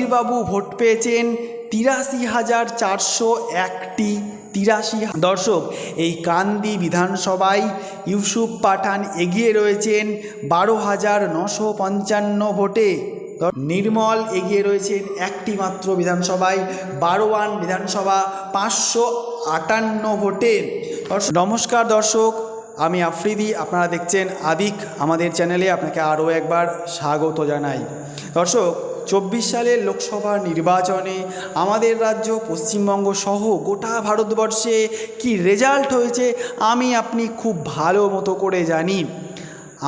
অধীরবাবু vote পেয়েছেন তিরাশি হাজার চারশো একটি, তিরাশি দর্শক, এই কান্দি বিধানসভায় ইউসুফ পাঠান এগিয়ে রয়েছেন বারো হাজার নশো পঞ্চান্ন ভোটে। নির্মল এগিয়ে রয়েছেন একটি মাত্র বিধানসভায় বারোয়ান বিধানসভা পাঁচশো আটান্ন ভোটে। নমস্কার দর্শক, আমি আফ্রিদি, আপনারা দেখছেন আদিক। আমাদের চ্যানেলে আপনাকে আরও একবার স্বাগত জানাই। দর্শক চব্বিশ সালের লোকসভা নির্বাচনে আমাদের রাজ্য, পশ্চিমবঙ্গ সহ গোটা ভারতবর্ষে কি রেজাল্ট হয়েছে, আমি আপনি খুব ভালো মতো করে জানি।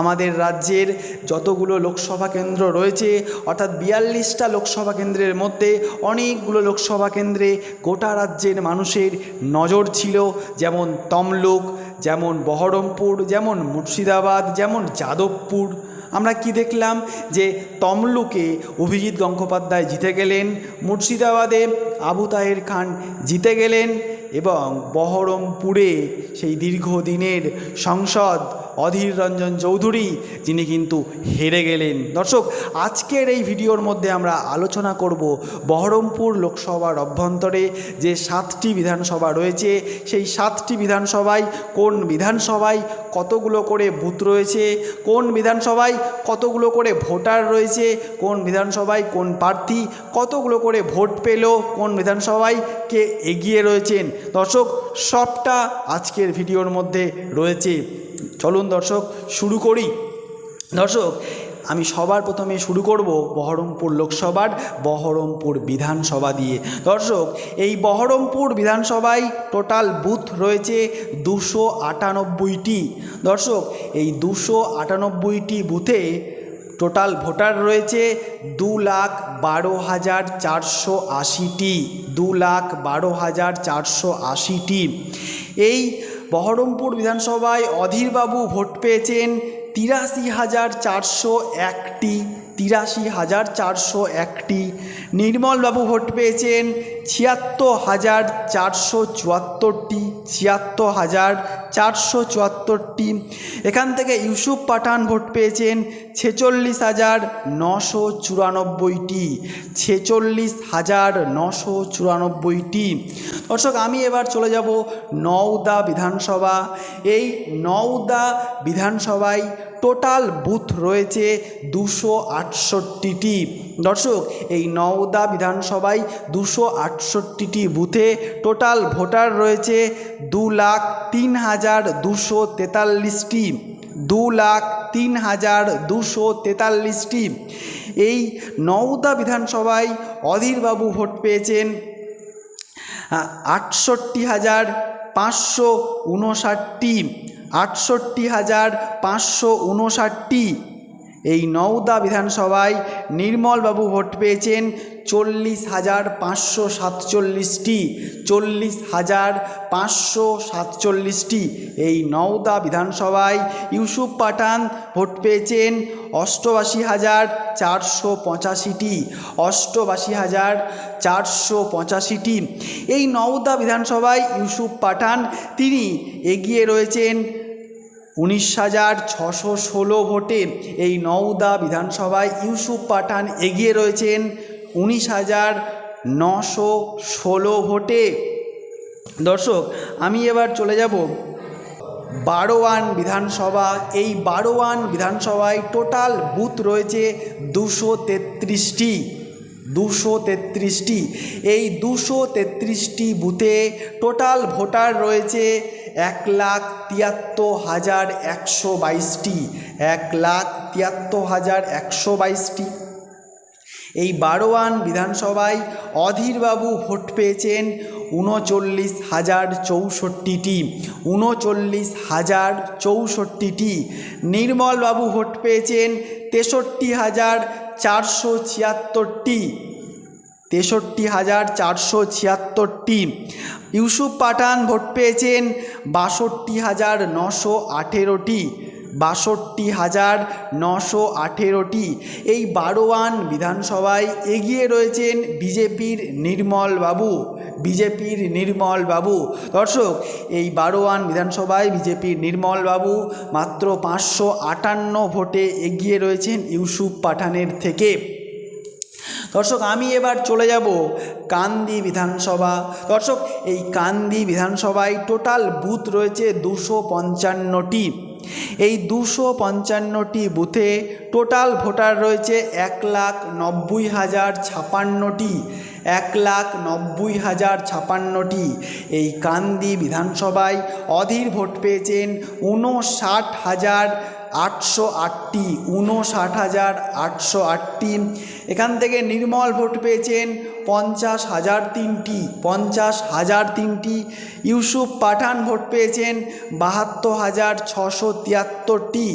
আমাদের রাজ্যের যতগুলো লোকসভা কেন্দ্র রয়েছে, অর্থাৎ বিয়াল্লিশটা লোকসভা কেন্দ্রের মধ্যে অনেকগুলো লোকসভা কেন্দ্রে গোটা রাজ্যের মানুষের নজর ছিল, যেমন তমলুক, যেমন বহরমপুর, যেমন মুর্শিদাবাদ, যেমন যাদবপুর। আমরা কি দেখলাম? যে তমলুকে অভিজিৎ গঙ্গোপাধ্যায় জিতে গেলেন, মুর্শিদাবাদে আবু তাহের খান জিতে গেলেন এবং বহরমপুরে সেই দীর্ঘদিনের সংসদ অধীর রঞ্জন চৌধুরী, যিনি কিন্তু হেরে গেলেন। দর্শক, আজকের এই ভিডিওর মধ্যে আমরা আলোচনা করব বহরমপুর লোকসভার অভ্যন্তরে যে সাতটি বিধানসভা রয়েছে, সেই সাতটি বিধানসভায় কোন বিধানসভায় কতগুলো করে বুথ রয়েছে, কোন বিধানসভায় কতগুলো করে ভোটার রয়েছে, কোন বিধানসভায় কোন প্রার্থী কতগুলো করে ভোট পেল, কোন বিধানসভায় কে এগিয়ে রয়েছেন। দর্শক, সবটা আজকের ভিডিওর মধ্যে রয়েছে। চলুন দর্শক, শুরু করি। দর্শক, আমি সবার প্রথমে শুরু করব বহরমপুর লোকসভার বহরমপুর বিধানসভা দিয়ে। দর্শক, এই বহরমপুর বিধানসভায় টোটাল বুথ রয়েছে দুশো আটানব্বইটি। দর্শক, এই দুশো আটানব্বইটি বুথে টোটাল ভোটার রয়েছে দু লাখ বারো হাজার চারশো আশিটি। দু লাখ বারো হাজার চারশো আশিটি। এই বহরমপুর বিধানসভায় অধীরবাবু ভোট পেয়েছেন তিরাশি হাজার চারশো একটি, তিরাশি হাজার চারশো একটি। নির্মলবাবু ভোট পেয়েছেন ছিয়াত্তর হাজার চারশো চুয়াত্তরটি, ছিয়াত্তর হাজার চারশো চুয়াত্তরটি। এখান থেকে ইউসুফ পাঠান ভোট পেয়েছেন ছেচল্লিশ হাজার নশো চুরানব্বইটি, ছেচল্লিশ হাজার নশো চুরানব্বইটি। দর্শক, আমি এবার চলে যাব নওদা বিধানসভা। এই নওদা বিধানসভায় টোটাল বুথ রয়েছে দুশো আটষট্টিটি। দর্শক, এই নওদা বিধানসভায় দুশো আটষট্টিটি বুথে টোটাল ভোটার রয়েছে দু লাখ তিন হাজার দুশো তেতাল্লিশটি দু লাখ তিন হাজার দুশো তেতাল্লিশটি। এই নওদা বিধানসভায় অধীরবাবু ভোট পেয়েছেন আটষট্টি হাজার পাঁচশো উনষাটটি, আটষট্টি হাজার পাঁচশো উনষাটটি। এই নওদা বিধানসভায় নির্মলবাবু ভোট পেয়েছেন চল্লিশ হাজার পাঁচশো সাতচল্লিশটি, চল্লিশ হাজার পাঁচশো সাতচল্লিশটি। এই নওদা বিধানসভায় ইউসুফ পাঠান ভোট পেয়েছেন অষ্টআশি হাজার চারশো পঁচাশিটি, অষ্টআশি হাজার চারশো পঁচাশিটি। এই নওদা বিধানসভায় ইউসুফ পাঠান তিনি এগিয়ে রয়েছেন উনিশ হাজার ছশো ষোলো ভোটে এই নওদা বিধানসভায় ইউসুফ পাঠান এগিয়ে রয়েছেন। উনিশ হাজার নশো ষোলো ভোটে। দর্শক, আমি এবার চলে যাব বারোয়ান বিধানসভা। এই বারোয়ান বিধানসভায় টোটাল বুথ রয়েছে দুশো তেত্রিশটি। দুশো তেত্রিশটি। এই দুশো তেত্রিশটি বুথে টোটাল ভোটার রয়েছে এক লাখ তিয়াত্তর হাজার একশো বাইশটি। এক লাখ তিয়াত্তর হাজার একশো বাইশটি। এই বারোয়ান বিধানসভায় অধীরবাবু ভোট পেয়েছেন উনচল্লিশ হাজার চৌষট্টিটি। উনচল্লিশ হাজার চৌষট্টিটি। নির্মলবাবু ভোট পেয়েছেন তেষট্টি হাজার চারশো ছিয়াত্তরটি তেষট্টি হাজার চারশো ছিয়াত্তরটি। ইউসুফ পাঠান ভোট পেয়েছেন বাষট্টি হাজার নশো আঠেরোটি। বাষট্টি হাজার নশো আঠেরোটি। এই বারোয়ান বিধানসভায় এগিয়ে রয়েছেন বিজেপির নির্মল বাবু বিজেপির নির্মল বাবু দর্শক, এই বারোয়ান বিধানসভায় বিজেপির নির্মল বাবু মাত্র পাঁচশো আটান্ন ভোটে এগিয়ে রয়েছেন ইউসুফ পাঠানের থেকে। দর্শক, আমি এবার চলে যাব কান্দি বিধানসভা। দর্শক, এই কান্দি বিধানসভায় টোটাল বুথ রয়েছে দুশো পঞ্চান্নটি। এই দুশো পঞ্চান্নটি বুথে টোটাল ভোটার রয়েছে এক লাখ নব্বই হাজার ছাপান্নটি, এক লাখ নব্বই হাজার ছাপান্নটি। এই কান্দি বিধানসভায় অধীর ভোট পেয়েছেন ঊনষাট হাজার আটশো আটটি, ঊনষাট হাজার আটশো আটটি। এখান থেকে নির্মল ভোট পেয়েছেন পঞ্চাশ হাজার তিনটি, পঞ্চাশ হাজার তিনটি ইউসুফ পাঠান ভোট পেয়েছেন বাহাত্তর হাজার ছশো তিয়াত্তরটি,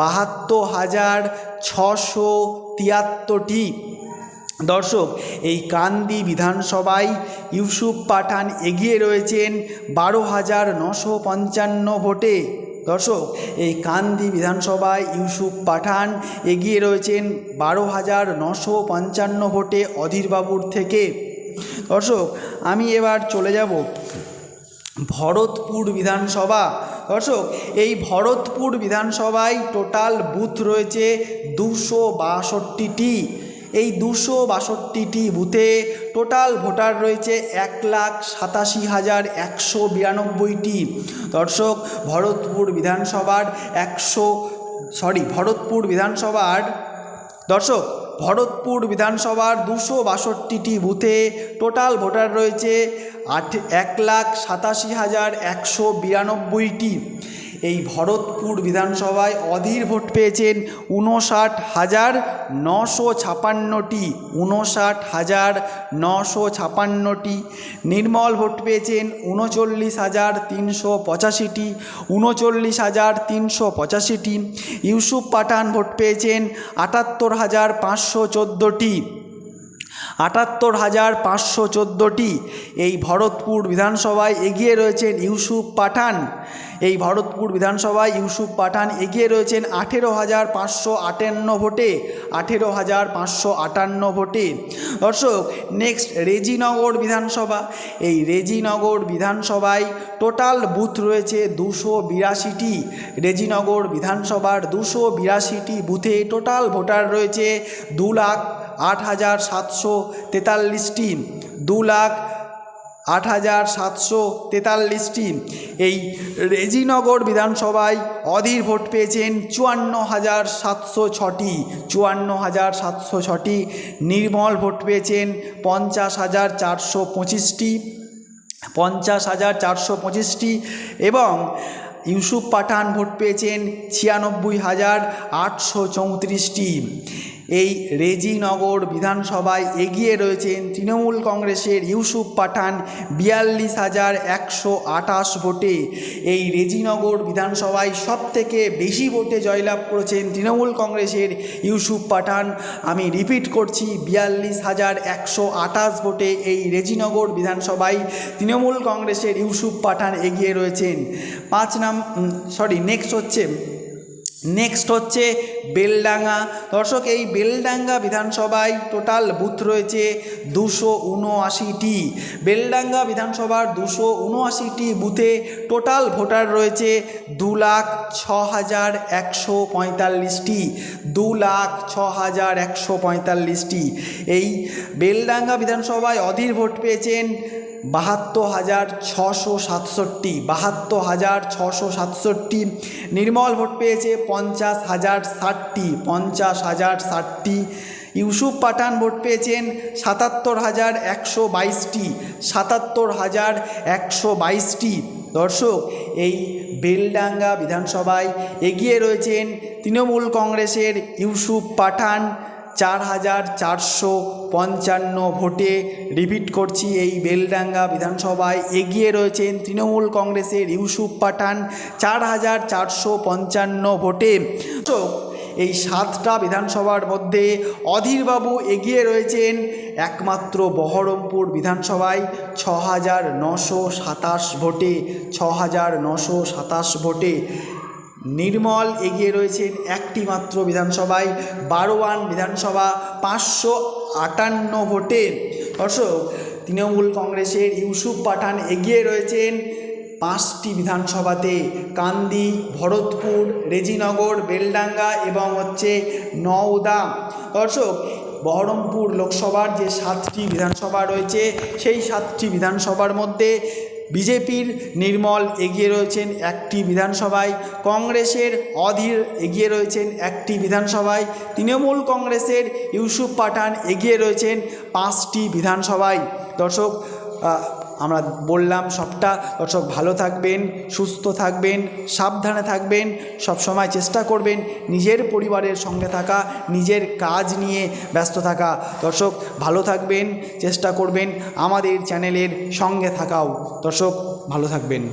বাহাত্তর হাজার ছশো তিয়াত্তরটি। দর্শক, এই কান্দি বিধানসভায় ইউসুফ পাঠান এগিয়ে রয়েছেন বারো হাজার নশো পঞ্চান্ন ভোটে। দর্শক, এই কান্দি বিধানসভায় ইউসুফ পাঠান এগিয়ে রয়েছেন বারো হাজার নশো পঞ্চান্ন ভোটে অধীরবাবুর থেকে। দর্শক, আমি এবার চলে যাব ভরতপুর বিধানসভা। দর্শক, এই ভরতপুর বিধানসভায় টোটাল বুথ রয়েছে দুশো বাষট্টিটি। এই দুশো বাষট্টিটি বুথে টোটাল ভোটার রয়েছে এক লাখ সাতাশি হাজার একশো বিরানব্বইটি। দর্শক, ভরতপুর বিধানসভার একশো, সরি, ভরতপুর বিধানসভার, দর্শক, ভরতপুর বিধানসভার দুশো বাষট্টিটি বুথে টোটাল ভোটার রয়েছে আট, এক লাখ সাতাশি হাজার একশো বিরানব্বইটি। এই ভরতপুর বিধানসভায় অধীর ভোট পেয়েছেন উনষাট হাজার নশো ছাপান্নটি উনষাট হাজার নশো ছাপান্নটি। নির্মল ভোট পেয়েছেন উনচল্লিশ হাজার তিনশো পঁচাশিটি উনচল্লিশ হাজার তিনশো পঁচাশিটি। ইউসুফ পাঠান ভোট পেয়েছেন আটাত্তর হাজার পাঁচশো চোদ্দোটি। আটাত্তর হাজার পাঁচশো চোদ্দোটি এই ভরতপুর বিধানসভায় এগিয়ে রয়েছেন ইউসুফ পাঠান। এই ভরতপুর বিধানসভায় ইউসুফ পাঠান এগিয়ে রয়েছেন আঠেরো হাজার পাঁচশো আটান্ন ভোটে, আঠেরো হাজার পাঁচশো আটান্ন ভোটে। দর্শক নেক্সট রেজিনগর বিধানসভা। এই রেজিনগর বিধানসভায় টোটাল বুথ রয়েছে দুশো বিরাশিটি। রেজিনগর বিধানসভার দুশো বিরাশিটি বুথে টোটাল ভোটার রয়েছে দু লাখ আট হাজার সাতশো তেতাল্লিশটি দু লাখ আট হাজার সাতশো তেতাল্লিশটি। এই রেজিনগর বিধানসভায় অধীর ভোট পেয়েছেন চুয়ান্ন হাজার সাতশো ছটি চুয়ান্ন হাজার সাতশো ছটি। নির্মল ভোট পেয়েছেন পঞ্চাশ হাজার চারশো পঁচিশটি, পঞ্চাশ হাজার চারশো পঁচিশটি। এবং ইউসুফ পাঠান ভোট পেয়েছেন ছিয়ানব্বই হাজার আটশো চৌত্রিশটি। এই রেজিনগর বিধানসভায় এগিয়ে রয়েছেন তৃণমূল কংগ্রেসের ইউসুফ পাঠান বিয়াল্লিশ হাজার একশো আঠাশ ভোটে। এই রেজিনগর বিধানসভায় সবথেকে বেশি ভোটে জয়লাভ করেছেন তৃণমূল কংগ্রেসের ইউসুফ পাঠান। আমি রিপিট করছি, বিয়াল্লিশ হাজার একশো আঠাশ ভোটে এই রেজিনগর বিধানসভায় তৃণমূল কংগ্রেসের ইউসুফ পাঠান এগিয়ে রয়েছেন। পাঁচ নাম সরি নেক্সট হচ্ছে নেক্সট হচ্ছে বেলডাঙ্গা। দর্শক, এই বেলডাঙ্গা বিধানসভায় টোটাল বুথ রয়েছে দুশো উনআশিটি। বেলডাঙ্গা বিধানসভার দুশো উনআশিটি বুথে টোটাল ভোটার রয়েছে দু লাখ ছ হাজার একশো পঁয়তাল্লিশটি। দু লাখ ছ হাজার একশো পঁয়তাল্লিশটি। এই বেলডাঙ্গা বিধানসভায় অধীর ভোট পেয়েছেন বাহাত্তর হাজার ছশো সাতষট্টি, বাহাত্তর হাজার ছশো সাতষট্টি, নির্মল ভোট পেয়েছে পঞ্চাশ হাজার ষাটটি, পঞ্চাশ হাজার ষাটটি। ইউসুফ পাঠান ভোট পেয়েছেন সাতাত্তর হাজার একশো বাইশটি, সাতাত্তর হাজার একশো বাইশটি। দর্শক, এই বেলডাঙ্গা বিধানসভায় এগিয়ে রয়েছেন তৃণমূল কংগ্রেসের ইউসুফ পাঠান। চার হাজার চারশো পঞ্চান্ন ভোটে রিপিট করছি এই বেলডাঙ্গা বিধানসভায়। এগিয়ে রয়েছেন তৃণমূল কংগ্রেসের ইউসুফ পাঠান চার হাজার চারশো পঞ্চান্ন ভোটে। এই সাতটা বিধানসভার মধ্যে অধীরবাবু এগিয়ে রয়েছেন একমাত্র বহরমপুর বিধানসভায় ছ হাজার নশো সাতাশ ভোটে ছ হাজার নশো সাতাশ ভোটে। নির্মল এগিয়ে রয়েছেন একটি মাত্র বিধানসভায় বারোয়ান বিধানসভা পাঁচশো আটান্ন ভোটে। দর্শক, তৃণমূল কংগ্রেসের ইউসুফ পাঠান এগিয়ে রয়েছেন পাঁচটি বিধানসভাতে। কান্দি, ভরতপুর, রেজিনগর, বেলডাঙ্গা এবং হচ্ছে নওদা দর্শক, বহরমপুর লোকসভার যে সাতটি বিধানসভা রয়েছে, সেই সাতটি বিধানসভার মধ্যে বিজেপির নির্মল এগিয়ে রয়েছেন একটি বিধানসভায়, কংগ্রেসের অধীর এগিয়ে রয়েছেন একটি বিধানসভায়, তৃণমূল কংগ্রেসের ইউসুফ পাঠান এগিয়ে রয়েছেন পাঁচটি বিধানসভায়। দর্শক আমরা বললাম, সবটা দর্শক ভালো থাকবেন, সুস্থ থাকবেন, সাবধানে থাকবেন সব সময় চেষ্টা করবেন নিজের পরিবারের সঙ্গে থাকা, নিজের কাজ নিয়ে ব্যস্ত থাকা। দর্শক, ভালো থাকবেন, চেষ্টা করবেন আমাদের চ্যানেলের সঙ্গে থাকাও। দর্শক, ভালো থাকবেন।